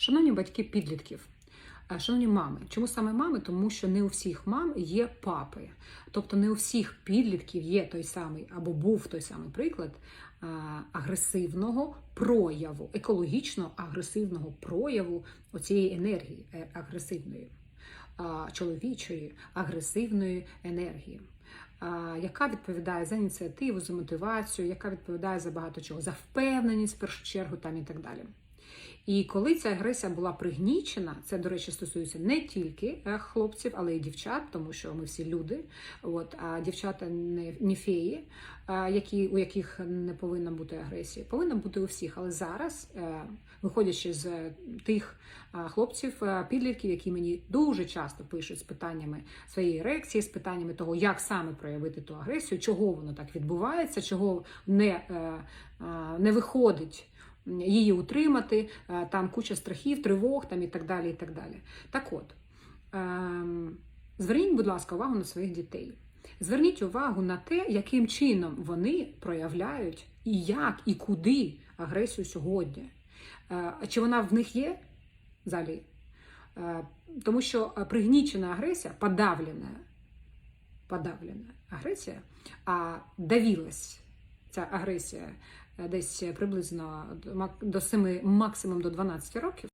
Шановні батьки підлітків, е, шановні мами, чому саме мами? Тому що не у всіх мам є папи. Тобто не у всіх підлітків є той самий або був той самий приклад е, агресивного прояву, екологічно агресивного прояву оцієї енергії е, агресивної, чоловічої агресивної енергії. Яка відповідає за ініціативу, за мотивацію, яка відповідає за багато чого, за впевненість в першу чергу там і так далі. І коли ця агресія була пригнічена, це, до речі, стосується не тільки е, хлопців, але й дівчат, тому що ми всі люди. От, а дівчата не, не феї, які, у яких не повинна бути агресії. Повинна бути у всіх. Але зараз, е, виходячи з тих хлопців, е, підлітків, які мені дуже часто пишуть з питаннями своєї ерекції, з питаннями того, як саме проявити ту агресію, чого воно так відбувається, чого не, не виходить її утримати, е, там куча страхів, тривог там і так далі. і Так далі. Так от, ем, зверніть, будь ласка, увагу на своїх дітей. Зверніть увагу на те, яким чином вони проявляють і як, і куди агресію сьогодні. Е, Чи вона в них є взагалі? Е, Тому що пригнічена агресія, подавлена, подавлена агресія, а давілась ця агресія е, десь приблизно до 7, максимум до 12 років.